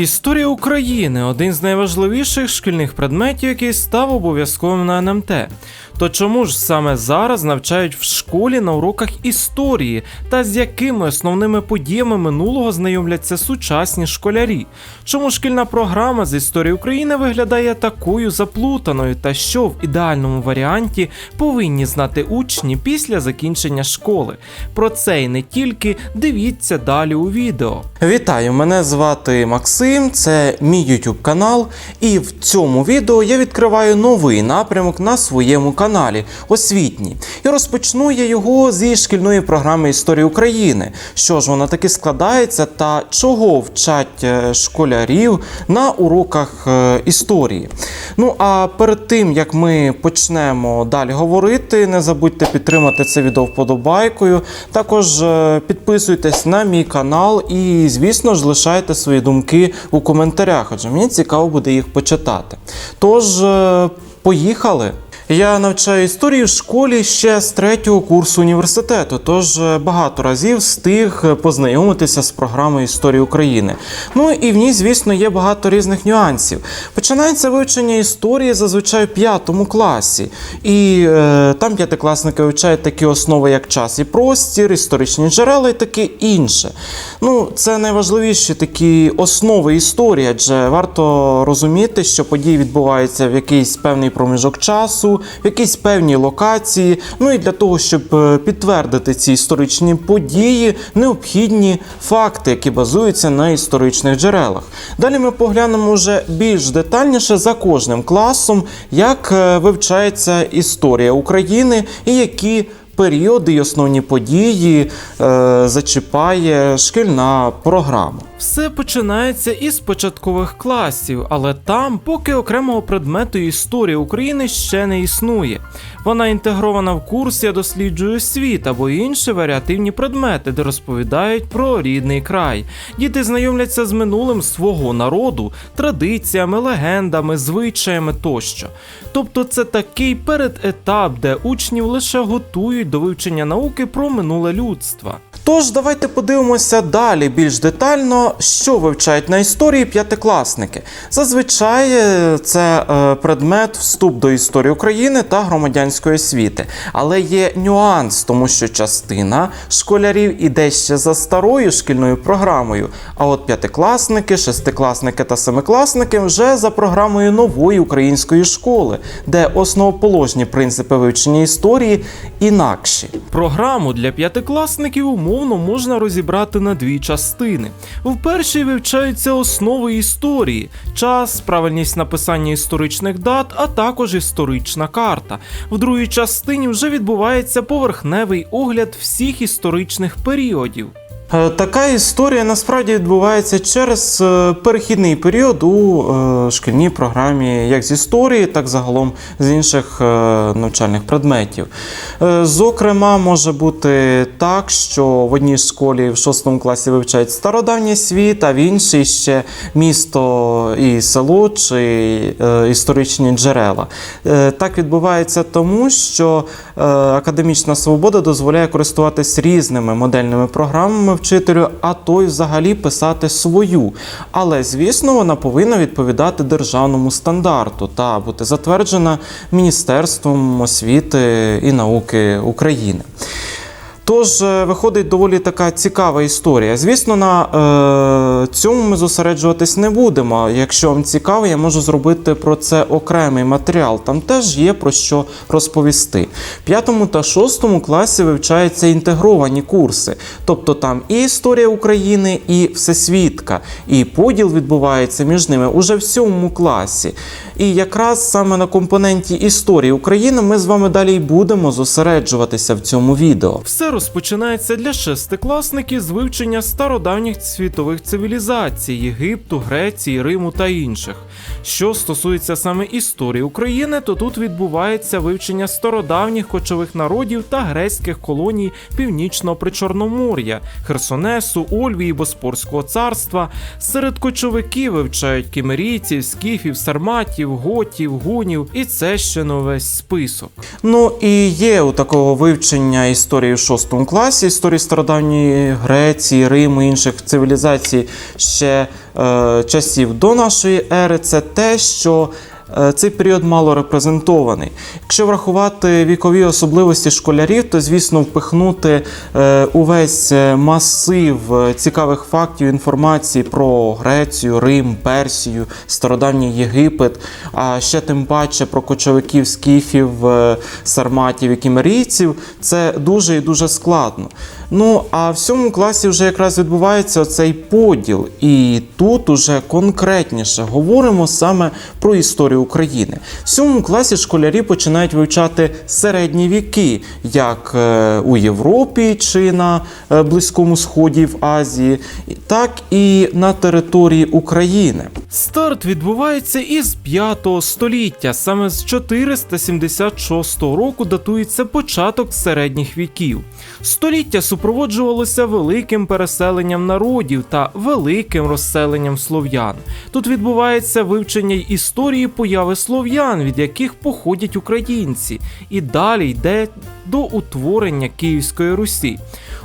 Історія України один з найважливіших шкільних предметів, який став обов'язковим на НМТ. То чому ж саме зараз навчають в школі на уроках історії та з якими основними подіями минулого знайомляться сучасні школярі? Чому шкільна програма з історії України виглядає такою заплутаною та що в ідеальному варіанті повинні знати учні після закінчення школи? Про це і не тільки дивіться далі у відео. Вітаю, мене звати Максим, це мій YouTube канал, і в цьому відео я відкриваю новий напрямок на своєму каналі освітній. І розпочну я його зі шкільної програми історії України. Що ж вона таки складається та чого вчать е, школярів на уроках е, історії. Ну а перед тим як ми почнемо далі говорити, не забудьте підтримати це відео вподобайкою. Також е, підписуйтесь на мій канал і, звісно ж, лишайте свої думки у коментарях, адже мені цікаво буде їх почитати. Тож, е, поїхали! Я навчаю історію в школі ще з третього курсу університету, тож е, багато разів встиг е, познайомитися з програмою історії України. Ну і в ній, звісно, є багато різних нюансів. Починається вивчення історії зазвичай в п'ятому класі, і е, там п'ятикласники вивчають такі основи, як час і простір, історичні джерела і таке інше. Ну, це найважливіші такі основи історії, адже варто розуміти, що події відбуваються в якийсь певний проміжок часу, в якійсь певній локації. Ну і для того, щоб е, підтвердити ці історичні події, необхідні факти, які базуються на історичних джерелах. Далі ми поглянемо вже більш детальніше за кожним класом, як е, вивчається історія України і які періоди і основні події е, зачіпає шкільна програма. Все починається із початкових класів, але там поки окремого предмету історії України ще не існує. Вона інтегрована в курс «Я досліджую світ або інші варіативні предмети, де розповідають про рідний край. Діти знайомляться з минулим свого народу, традиціями, легендами, звичаями тощо. Тобто це такий передетап, де учнів лише готують до вивчення науки про минуле людства. Тож давайте подивимося далі більш детально, що вивчають на історії п'ятикласники. Зазвичай е, це е, предмет вступ до історії України та громадянської освіти. Але є нюанс, тому що частина школярів іде ще за старою шкільною програмою. А от п'ятикласники, шестикласники та семикласники вже за програмою нової української школи, де основоположні принципи вивчення історії інакші. Програму для п'ятикласників умовно можна розібрати на дві частини. В першій вивчаються основи історії, час, правильність написання історичних дат, а також історична карта. В другій частині вже відбувається поверхневий огляд всіх історичних періодів. Е, Така історія насправді відбувається через е, перехідний період у е, шкільній програмі як з історії, так загалом з інших навчальних предметів. Зокрема, може бути так, що в одній школі в шостому класі вивчають стародавній світ, а в іншій ще місто і село чи історичні джерела. Так відбувається тому, що академічна свобода дозволяє користуватись різними модельними програмами вчителю, а то й взагалі писати свою. Але, звісно, вона повинна відповідати державному стандарту та бути затверджена Міністерством освіти і науки України. Тож е, виходить доволі така цікава історія. Звісно, на е, цьому ми зосереджуватись не будемо. Якщо вам цікаво, я можу зробити про це окремий матеріал. Там теж є про що розповісти. В п'ятому та шостому класі вивчаються інтегровані курси, тобто там і історія України, і всесвітка, і поділ відбувається між ними уже в сьомому класі. І якраз саме на компоненті історії України ми з вами далі й будемо зосереджуватися в цьому відео. Все розпочинається для шестикласників з вивчення стародавніх світових цивілізацій Єгипту, Греції, Риму та інших. Що стосується саме історії України, то тут відбувається вивчення стародавніх кочових народів та грецьких колоній північного причорномор'я, Херсонесу, Ольвії, Боспорського царства. Серед кочовиків вивчають кімерійців, скіфів, сарматів, готів, гунів, і це ще не весь список. Ну і є у такого вивчення історії в шостому класі історії стародавньої Греції, Риму, інших цивілізацій ще е, часів до нашої ери, це те, що цей період мало репрезентований. Якщо врахувати вікові особливості школярів, то звісно впихнути е, увесь е, масив е, цікавих фактів інформації про Грецію, Рим, Персію, стародавній Єгипет, а ще тим паче про кочовиків скіфів, е, сарматів і кімерійців, це дуже і дуже складно. Ну а в сьомому класі вже якраз відбувається цей поділ, і тут уже конкретніше говоримо саме про історію України. В сьомому класі школярі починають вивчати середні віки, як е, у Європі чи на е, Близькому Сході в Азії, так і на території України. Старт відбувається із 5 століття. Саме з 476 року датується початок середніх віків. Століття супроводжувалося великим переселенням народів та великим розселенням слов'ян. Тут відбувається вивчення історії появи слов'ян, від яких походять українці, і далі йде до утворення Київської Русі.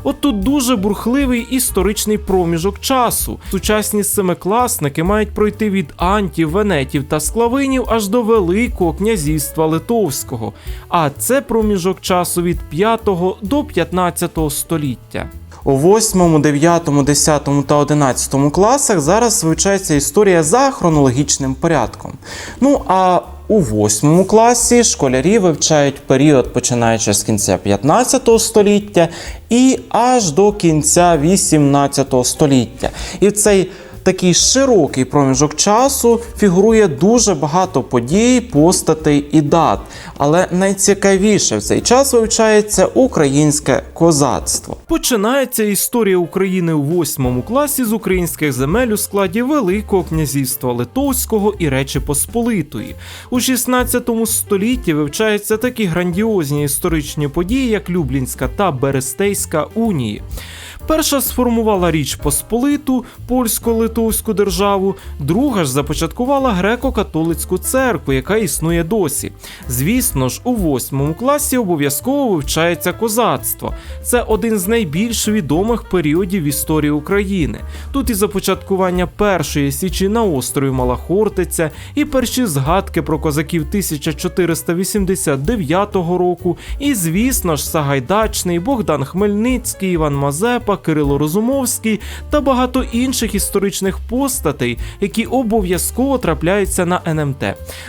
От тут дуже бурхливий історичний проміжок часу. Сучасні семикласники мають пройти від антів, венетів та склавинів аж до Великого князівства Литовського. А це проміжок часу від 5 до 15 століття. У 8, 9, 10 та 11 класах зараз вивчається історія за хронологічним порядком. Ну а у 8 класі школярі вивчають період, починаючи з кінця 15 століття і аж до кінця 18 століття. І в цей такий широкий проміжок часу фігурує дуже багато подій, постатей і дат. Але найцікавіше в цей час вивчається українське козацтво. Починається історія України у восьмому класі з українських земель у складі Великого князівства Литовського і Речі Посполитої. У 16 столітті вивчаються такі грандіозні історичні події, як Люблінська та Берестейська унії. Перша сформувала Річ Посполиту, польсько-литовську державу, друга ж започаткувала греко-католицьку церкву, яка існує досі. Звісно ж, у восьмому класі обов'язково вивчається козацтво. Це один з найбільш відомих періодів в історії України. Тут і започаткування першої січі на острові Малахортиця, і перші згадки про козаків 1489 року, і, звісно ж, Сагайдачний, Богдан Хмельницький, Іван Мазепа, Кирило Розумовський та багато інших історичних постатей, які обов'язково трапляються на НМТ.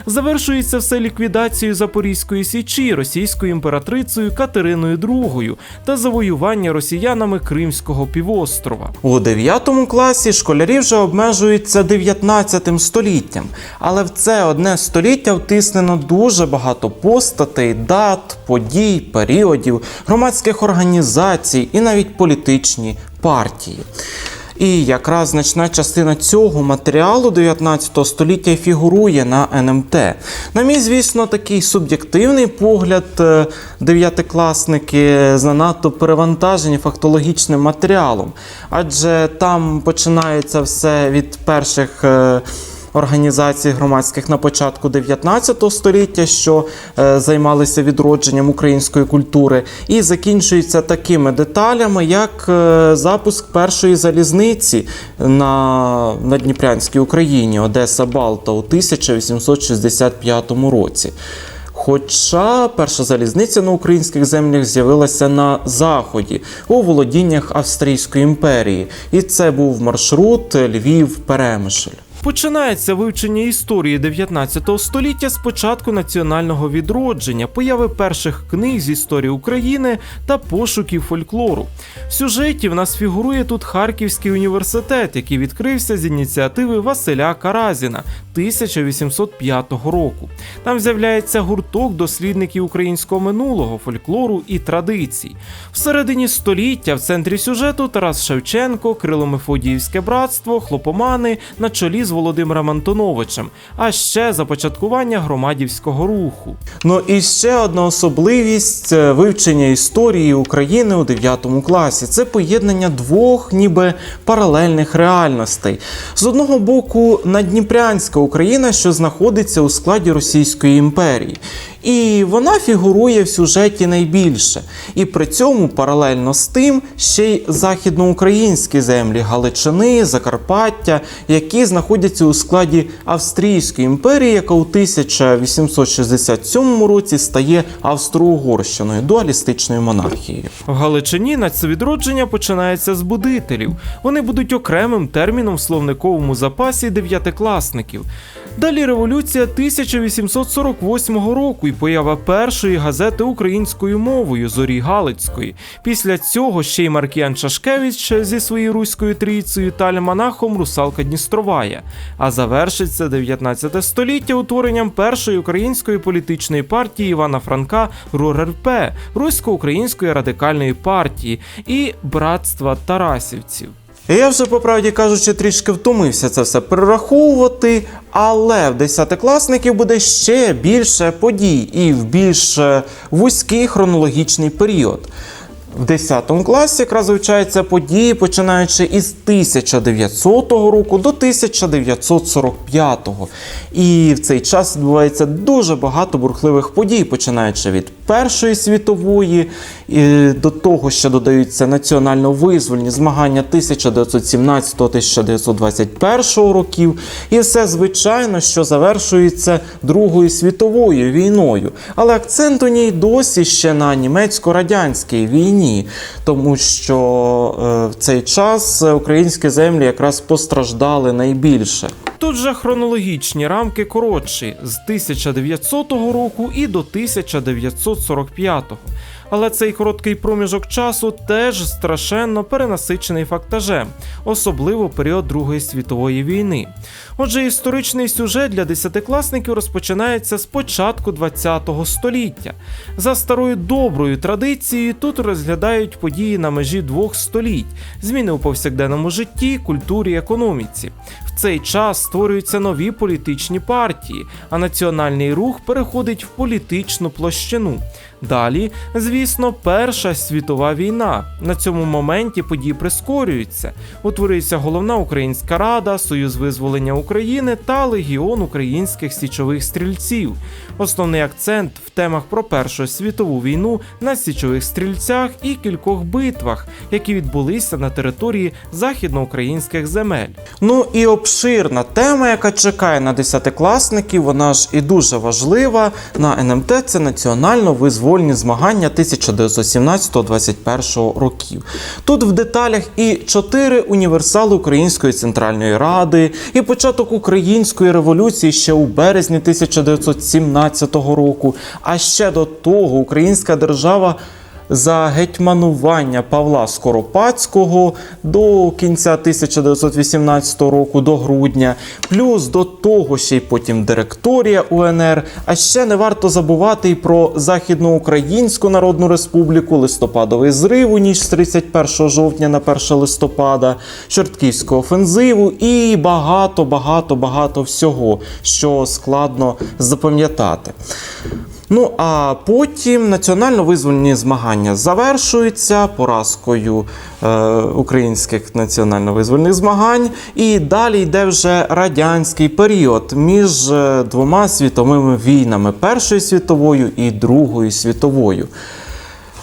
Завершується все ліквідацією Запорізької січі російською імператрицею Катериною II та завоювання росіянами Кримського півострова. У 9 класі школярі вже обмежуються 19 століттям, але в це одне століття втиснено дуже багато постатей, дат, подій, періодів, громадських організацій і навіть політичні партії. І якраз значна частина цього матеріалу 19 століття фігурує на НМТ. На мій, звісно, такий суб'єктивний погляд, е, дев'ятикласники занадто перевантажені фактологічним матеріалом, адже там починається все від перших. Організацій громадських на початку 19 століття, що е, займалися відродженням української культури, і закінчується такими деталями, як е, запуск першої залізниці на, на Дніпрянській Україні Одеса Балта у 1865 році. Хоча перша залізниця на українських землях з'явилася на заході у володіннях Австрійської імперії, і це був маршрут Львів-Перемишль. Починається вивчення історії 19 століття з початку національного відродження, появи перших книг з історії України та пошуків фольклору. В сюжеті в нас фігурує тут Харківський університет, який відкрився з ініціативи Василя Каразіна 1805 року. Там з'являється гурток дослідників українського минулого, фольклору і традицій. В середині століття в центрі сюжету Тарас Шевченко, Крило-Мефодіївське братство, хлопомани на чолі з Володимиром Антоновичем, а ще започаткування громадівського руху. Ну і ще одна особливість е, вивчення історії України у 9 класі це поєднання двох ніби паралельних реальностей. З одного боку, Надніпрянська Україна, що знаходиться у складі Російської імперії. І вона фігурує в сюжеті найбільше. І при цьому паралельно з тим ще й західноукраїнські землі Галичини, Закарпаття, які знаходяться у складі Австрійської імперії, яка у 1867 році стає Австро-Угорщиною, дуалістичною монархією. В Галичині нацвідродження починається з будителів. Вони будуть окремим терміном в словниковому запасі дев'ятикласників. Далі революція 1848 року і поява першої газети українською мовою Зорі Галицької. Після цього ще й Маркіян Шашкевич зі своєю руською трійцею та альманахом Русалка Дністровая. А завершиться 19 століття утворенням першої української політичної партії Івана Франка РУРРП, Русько-Української радикальної партії і братства Тарасівців. Я вже, по правді кажучи, трішки втомився це все перераховувати, але в десятикласників буде ще більше подій і в більш е, вузький хронологічний період. В 10 класі якраз вивчаються події, починаючи із 1900 року до 1945. І в цей час відбувається дуже багато бурхливих подій, починаючи від Першої світової і до того, що додаються національно-визвольні змагання 1917-1921 років, і все звичайно, що завершується Другою світовою війною. Але акцент у ній досі ще на німецько-радянській війні, тому що е, в цей час українські землі якраз постраждали найбільше. Тут же хронологічні рамки коротші з 1900 року і до 1945. Але цей короткий проміжок часу теж страшенно перенасичений фактажем, особливо період Другої світової війни. Отже, історичний сюжет для десятикласників розпочинається з початку ХХ століття. За старою доброю традицією тут розглядають події на межі двох століть, зміни у повсякденному житті, культурі, економіці. Цей час створюються нові політичні партії, а національний рух переходить в політичну площину. Далі, звісно, Перша світова війна. На цьому моменті події прискорюються. Утворюється головна українська рада, Союз визволення України та Легіон українських січових стрільців. Основний акцент в темах про Першу світову війну на січових стрільцях і кількох битвах, які відбулися на території західноукраїнських земель. Ну і обширна тема, яка чекає на десятикласників, вона ж і дуже важлива. На НМТ це національно-визвольні змагання 1917-21 років. Тут в деталях і чотири універсали Української центральної ради, і початок української революції ще у березні 1917 року. А ще до того українська держава за гетьманування Павла Скоропадського до кінця 1918 року, до грудня, плюс до того ще й потім директорія УНР. А ще не варто забувати і про Західноукраїнську Народну Республіку, листопадовий зрив у ніч з 31 жовтня на 1 листопада, Чортківську офензиву і багато, багато, багато всього, що складно запам'ятати. Ну а потім національно-визвольні змагання завершуються поразкою е, українських національно-визвольних змагань, і далі йде вже радянський період між е, двома світовими війнами Першою світовою і Другою світовою.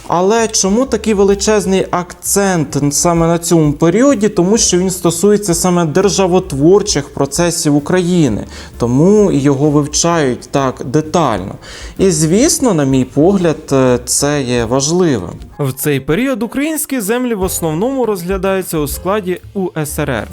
Але чому такий величезний акцент саме на цьому періоді? Тому що він стосується саме державотворчих процесів України, тому його вивчають так детально. І звісно, на мій погляд, е, це є важливим. В цей період українські землі в основному розглядаються у складі УСРР.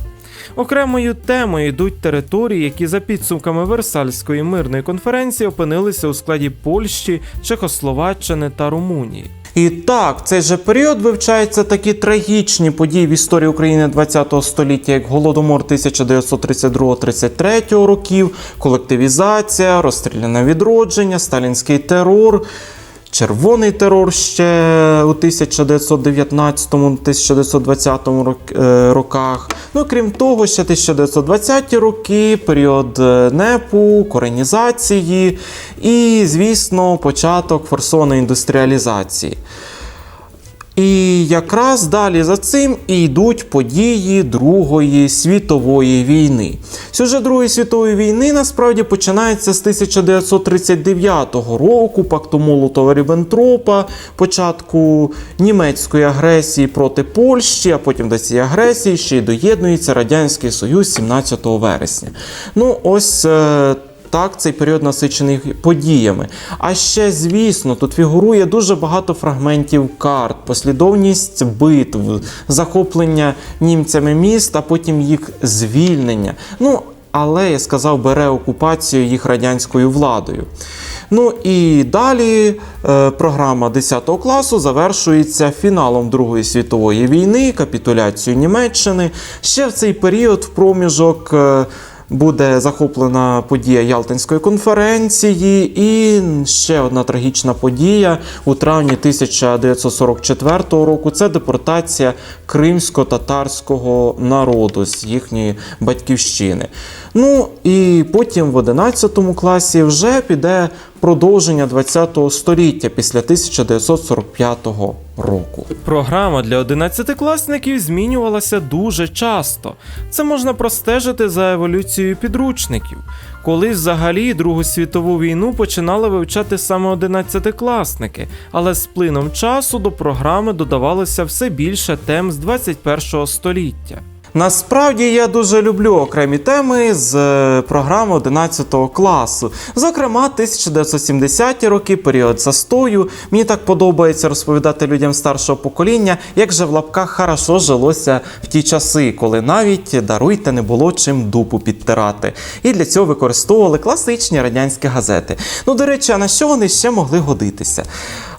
Окремою темою йдуть території, які за підсумками Версальської мирної конференції опинилися у складі Польщі, Чехословаччини та Румунії. І так, в цей же період вивчаються такі трагічні події в історії України ХХ століття, як Голодомор 1932-33 років, колективізація, розстріляне відродження, сталінський терор. Червоний терор ще у 1919-1920 е, роках. Ну, крім того, ще 1920-ті роки, період е, НЕПу, коренізації і, звісно, початок форсованої індустріалізації. І якраз далі за цим і йдуть події Другої світової війни. Сюжет Другої світової війни насправді починається з 1939 року, пакту Молотова Ріббентропа, початку німецької агресії проти Польщі, а потім до цієї агресії ще й доєднується Радянський Союз 17 вересня. Ну, ось. Так, цей період насичений подіями. А ще, звісно, тут фігурує дуже багато фрагментів карт, послідовність битв, захоплення німцями міст, а потім їх звільнення. Ну, але я сказав, бере окупацію їх радянською владою. Ну і далі е, програма 10 класу завершується фіналом Другої світової війни, капітуляцією Німеччини. Ще в цей період в проміжок. е, буде захоплена подія Ялтинської конференції, і ще одна трагічна подія у травні 1944 року це депортація кримсько-татарського народу з їхньої батьківщини. Ну і потім в 11 класі вже піде продовження 20 століття після 1945 року. Програма для 11-класників змінювалася дуже часто. Це можна простежити за еволюцією підручників. Колись взагалі Другу світову війну починали вивчати саме 11-класники, але з плином часу до програми додавалося все більше тем з 21 століття. Насправді я дуже люблю окремі теми з е, програми 11 класу. Зокрема, 1970-ті роки, період застою. Мені так подобається розповідати людям старшого покоління, як же в лапках хорошо жилося в ті часи, коли навіть даруйте не було чим дупу підтирати. І для цього використовували класичні радянські газети. Ну, до речі, а на що вони ще могли годитися?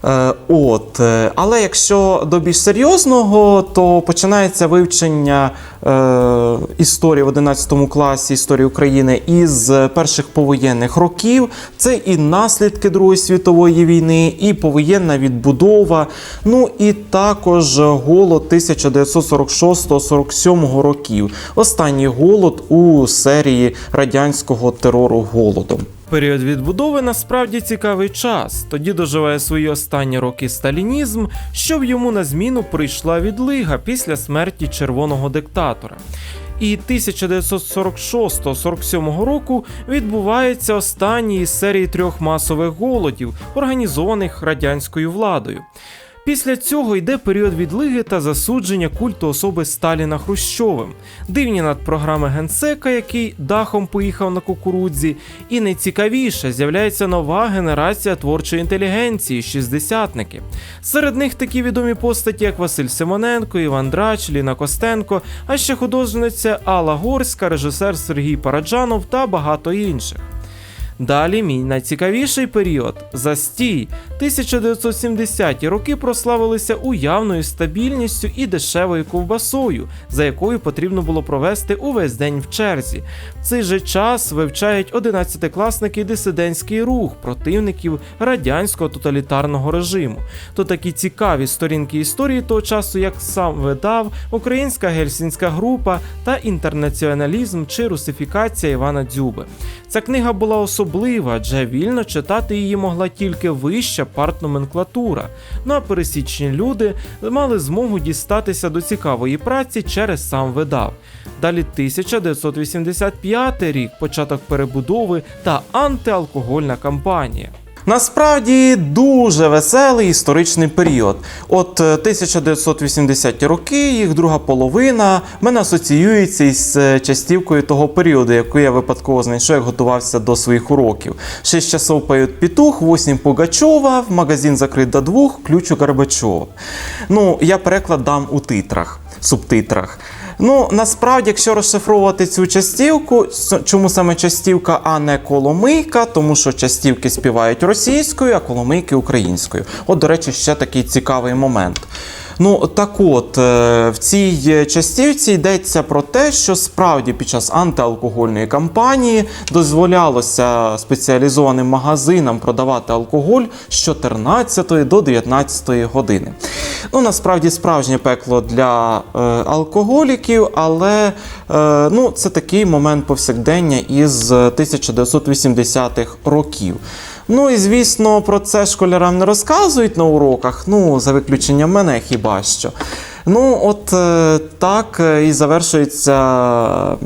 Е, от, е, але якщо до більш серйозного, то починається вивчення е, історії в 11 класі історії України із перших повоєнних років. Це і наслідки Другої світової війни, і повоєнна відбудова. Ну і також голод 1946-47 років. Останній голод у серії радянського терору голодом. Період відбудови насправді цікавий час. Тоді доживає свої останні роки сталінізм, щоб йому на зміну прийшла відлига після смерті червоного диктатора. І 1946-47 року відбувається останній із серії трьох масових голодів, організованих радянською владою. Після цього йде період відлиги та засудження культу особи Сталіна Хрущовим, дивні надпрограми генсека, який дахом поїхав на кукурудзі, і найцікавіше з'являється нова генерація творчої інтелігенції шістдесятники. Серед них такі відомі постаті, як Василь Симоненко, Іван Драч, Ліна Костенко, а ще художниця Алла Горська, режисер Сергій Параджанов та багато інших. Далі мій найцікавіший період застій. 1970-ті роки прославилися уявною стабільністю і дешевою ковбасою, за якою потрібно було провести увесь день в черзі. В цей же час вивчають 11-класники дисидентський рух противників радянського тоталітарного режиму. То такі цікаві сторінки історії того часу, як сам видав, українська гельсінська група та інтернаціоналізм чи русифікація Івана Дзюби. Ця книга була особлива, адже вільно читати її могла тільки вища партноменклатура. Ну а пересічні люди мали змогу дістатися до цікавої праці через сам видав. Далі 1985 рік, початок перебудови та антиалкогольна кампанія. Насправді дуже веселий історичний період. От е, 1980-ті роки, їх друга половина мене асоціюється із е, частівкою того періоду, яку я випадково знайшов, як готувався до своїх уроків. Шість часов поють петух, восім Пугачова, магазин закрит до двох, ключ у Горбачова. Ну, я переклад дам у титрах, субтитрах. Ну, насправді, якщо розшифровувати цю частівку, чому саме частівка, а не коломийка, тому що частівки співають російською, а коломийки українською. От, до речі, ще такий цікавий момент. Ну так от, е, в цій частівці йдеться про те, що справді під час антиалкогольної кампанії дозволялося спеціалізованим магазинам продавати алкоголь з 14 до 19 години. Ну, насправді справжнє пекло для е, алкоголіків, але е, ну, це такий момент повсякдення із 1980-х років. Ну і звісно, про це школярам не розказують на уроках, ну, за виключенням мене хіба що. Ну, от е, так е, і завершуються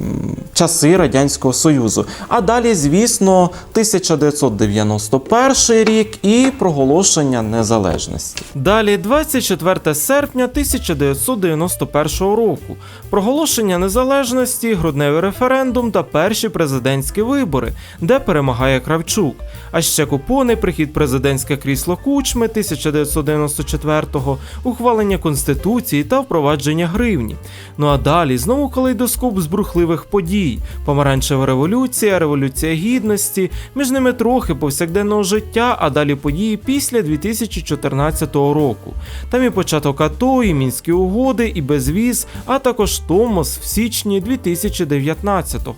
часи Радянського Союзу. А далі, звісно, 1991 рік і проголошення незалежності. Далі 24 серпня 1991 року. Проголошення незалежності, грудневий референдум та перші президентські вибори, де перемагає Кравчук. А ще купони, прихід президентське крісло Кучми 1994-го, ухвалення конституції та впровадження гривні. Ну а далі знову калейдоскоп з брухливих подій: помаранчева революція, революція гідності, між ними трохи повсякденного життя, а далі події після 2014 року. Там і початок АТО, і мінські угоди, і безвіз, а також Томос в січні 2019-го.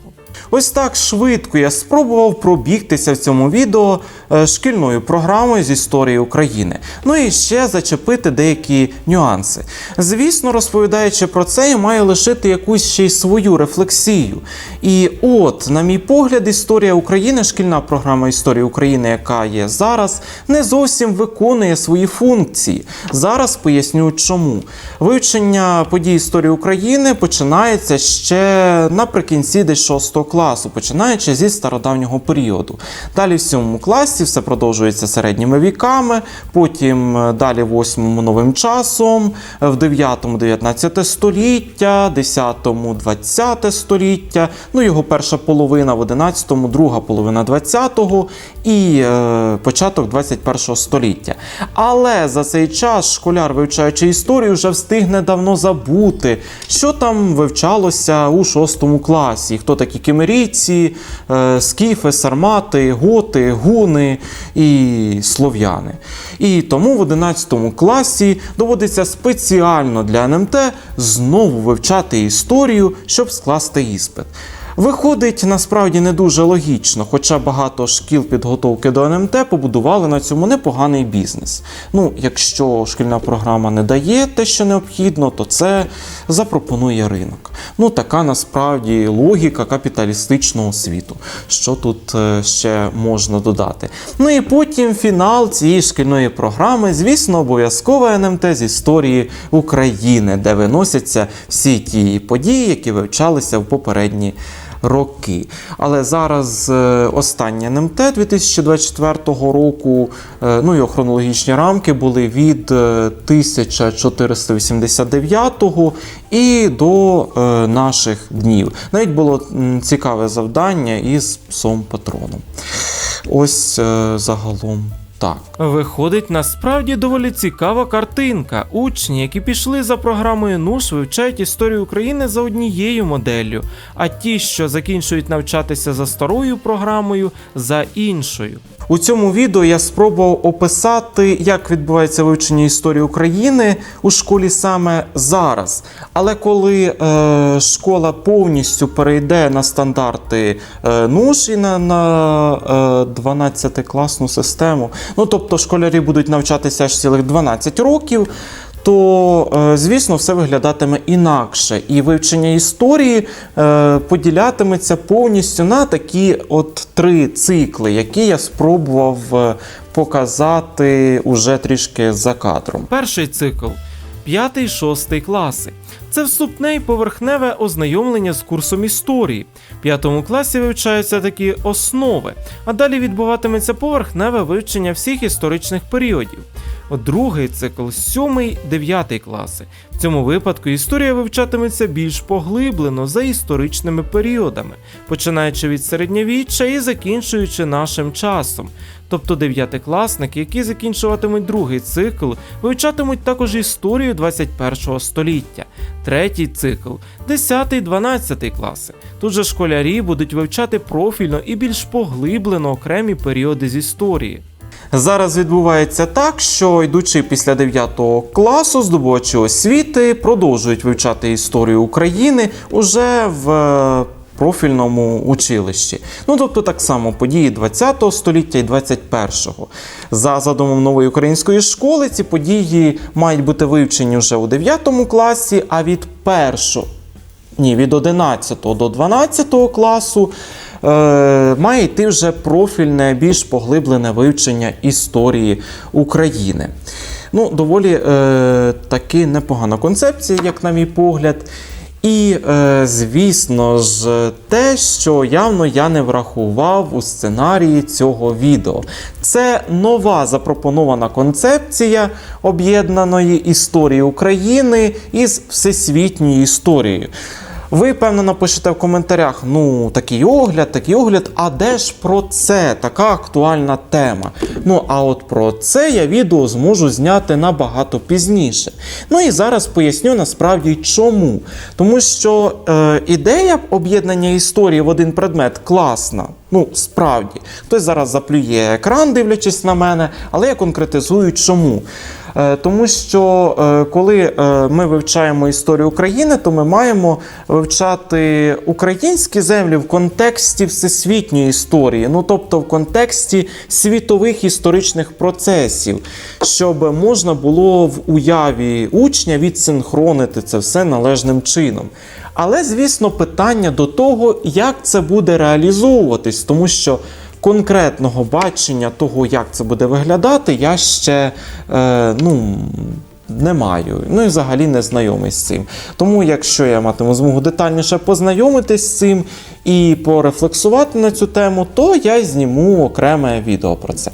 Ось так швидко я спробував пробігтися в цьому відео е, шкільною програмою з історії України. Ну і ще зачепити деякі нюанси. Звісно, розповідаючи про це, я маю лишити якусь ще й свою рефлексію. І от, на мій погляд, історія України, шкільна програма історії України, яка є зараз, не зовсім виконує свої функції. Зараз поясню чому. Вивчення подій історії України починається ще наприкінці десь 6 класу, починаючи зі стародавнього періоду. Далі в 7 класі все продовжується середніми віками, потім е, далі в 8 новим часом, е, в 9 19 століття, 10 20 століття, ну його перша половина в 11 друга половина 20-го і е, початок 21 століття. Але за цей час школяр, вивчаючи історію, вже встигне давно забути, що там вивчалося у 6 класі, хто такі кемерійці, е, скіфи, сармати, готи, гуни і слов'яни. І тому в 11 класі доводиться спеціально для НМТ знову вивчати історію, щоб скласти іспит. Виходить насправді не дуже логічно, хоча багато шкіл підготовки до НМТ побудували на цьому непоганий бізнес. Ну, якщо шкільна програма не дає те, що необхідно, то це запропонує ринок. Ну, така насправді логіка капіталістичного світу. Що тут е, ще можна додати? Ну і потім фінал цієї шкільної програми, звісно, обов'язково НМТ з історії України, де виносяться всі ті події, які вивчалися в попередні роки. Але зараз е, останнє НМТ 2024 року, е, ну його хронологічні рамки були від е, 1489 і до е, наших днів. Навіть було цікаве завдання із псом патроном. Ось е, загалом так. Виходить насправді доволі цікава картинка. Учні, які пішли за програмою НУШ, вивчають історію України за однією моделлю, а ті, що закінчують навчатися за старою програмою, за іншою. У цьому відео я спробував описати, як відбувається вивчення історії України у школі саме зараз. Але коли е, школа повністю перейде на стандарти е, НУШ і на, на е, 12-класну систему, ну тобто школярі будуть навчатися аж цілих 12 років. То, е, звісно, все виглядатиме інакше, і вивчення історії е, поділятиметься повністю на такі от три цикли, які я спробував е, показати уже трішки за кадром. Перший цикл 5-6 класи. Це вступне і поверхневе ознайомлення з курсом історії. В п'ятому класі вивчаються такі основи, а далі відбуватиметься поверхневе вивчення всіх історичних періодів. Другий цикл 7-9 класи. В цьому випадку історія вивчатиметься більш поглиблено за історичними періодами, починаючи від середньовіччя і закінчуючи нашим часом. Тобто дев'ятикласники, які закінчуватимуть другий цикл, вивчатимуть також історію 21 століття. Третій цикл 10-12 класи. Тут же школярі будуть вивчати профільно і більш поглиблено окремі періоди з історії. Зараз відбувається так, що йдучи після 9 класу, здобувачі освіти продовжують вивчати історію України уже в е, профільному училищі. Ну тобто так само події 20 століття і 21-го. За задумом нової української школи ці події мають бути вивчені вже у 9 класі, а від першого ні, від 11 до 12 класу е, має йти вже профільне, більш поглиблене вивчення історії України. Ну, доволі е, таки непогана концепція, як на мій погляд. І, е, звісно ж, те, що явно я не врахував у сценарії цього відео. Це нова запропонована концепція об'єднаної історії України із всесвітньою історією. Ви, певно, напишете в коментарях: ну, такий огляд, такий огляд, а де ж про це? Така актуальна тема. Ну, а от про це я відео зможу зняти набагато пізніше. Ну і зараз поясню насправді чому. Тому що е, ідея об'єднання історії в один предмет класна. Ну, справді, хтось зараз заплює екран, дивлячись на мене, але я конкретизую чому. Е, Тому що е, коли е, ми вивчаємо історію України, то ми маємо вивчати українські землі в контексті всесвітньої історії, ну тобто в контексті світових історичних процесів, щоб можна було в уяві учня відсинхронити це все належним чином. Але, звісно, питання до того, як це буде реалізовуватись, тому що конкретного бачення того, як це буде виглядати, я ще е, ну, не маю. Ну і взагалі не знайомий з цим. Тому, якщо я матиму змогу детальніше познайомитись з цим і порефлексувати на цю тему, то я зніму окреме відео про це.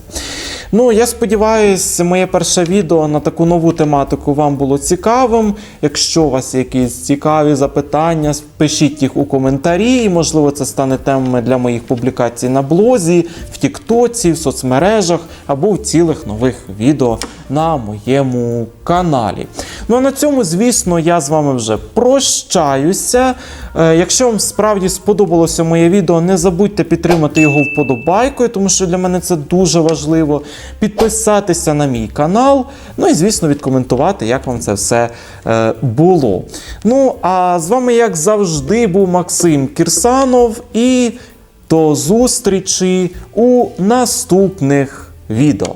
Ну, я сподіваюся, моє перше відео на таку нову тематику вам було цікавим. Якщо у вас якісь цікаві запитання, пишіть їх у коментарі, і, можливо, це стане темами для моїх публікацій на блозі, в Тіктоці, в соцмережах або в цілих нових відео на моєму каналі. Ну а на цьому, звісно, я з вами вже прощаюся. Е, Якщо вам справді сподобалося моє відео, не забудьте підтримати його вподобайкою, тому що для мене це дуже важливо. Підписатися на мій канал, ну і, звісно, відкоментувати, як вам це все е, було. Ну, а з вами, як завжди, був Максим Кірсанов, і до зустрічі у наступних відео.